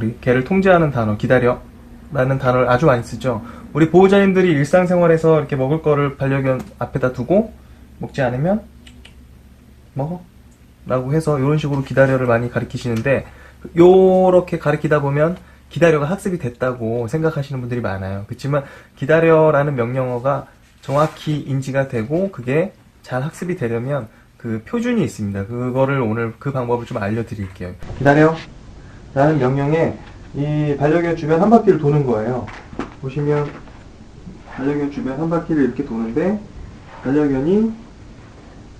우리 개를 통제하는 단어 기다려 라는 단어를 아주 많이 쓰죠. 우리 보호자님들이 일상생활에서 이렇게 먹을 거를 반려견 앞에다 두고 먹지 않으면 먹어 라고 해서 이런 식으로 기다려를 많이 가르치시는데 요렇게 가르치다 보면 기다려가 학습이 됐다고 생각하시는 분들이 많아요. 그렇지만 기다려라는 명령어가 정확히 인지가 되고 그게 잘 학습이 되려면 그 표준이 있습니다. 그거를 오늘 그 방법을 좀 알려드릴게요. 기다려 라는 명령에 이 반려견 주변 한 바퀴를 도는 거예요. 보시면 반려견 주변 한 바퀴를 이렇게 도는데 반려견이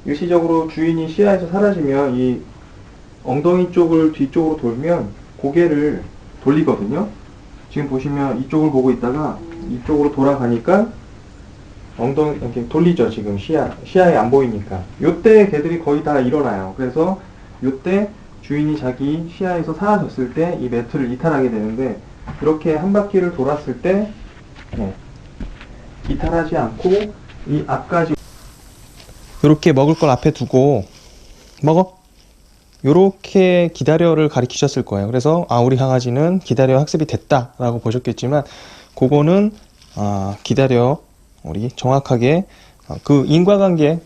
일시적으로 주인이 시야에서 사라지면 이 엉덩이 쪽을 뒤쪽으로 돌면 고개를 돌리거든요. 지금 보시면 이쪽을 보고 있다가 이쪽으로 돌아가니까 엉덩이 이렇게 돌리죠. 지금 시야 시야에 안 보이니까. 요때 개들이 거의 다 일어나요. 그래서 요때 주인이 자기 시야에서 사라졌을 때 이 매트를 이탈하게 되는데 이렇게 한 바퀴를 돌았을 때 네, 이탈하지 않고 이 앞까지 이렇게 먹을 걸 앞에 두고 먹어. 요렇게 기다려를 가리키셨을 거예요. 그래서 아 우리 강아지는 기다려 학습이 됐다라고 보셨겠지만 그거는 아 기다려 우리 정확하게 아, 그 인과관계 가-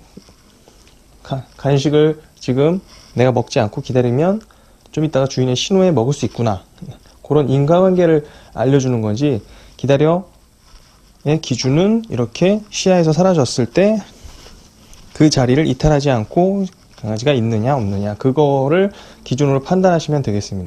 간식을 지금 내가 먹지 않고 기다리면 좀 이따가 주인의 신호에 먹을 수 있구나. 그런 인과관계를 알려주는 거지 기다려의 기준은 이렇게 시야에서 사라졌을 때 그 자리를 이탈하지 않고 강아지가 있느냐 없느냐 그거를 기준으로 판단하시면 되겠습니다.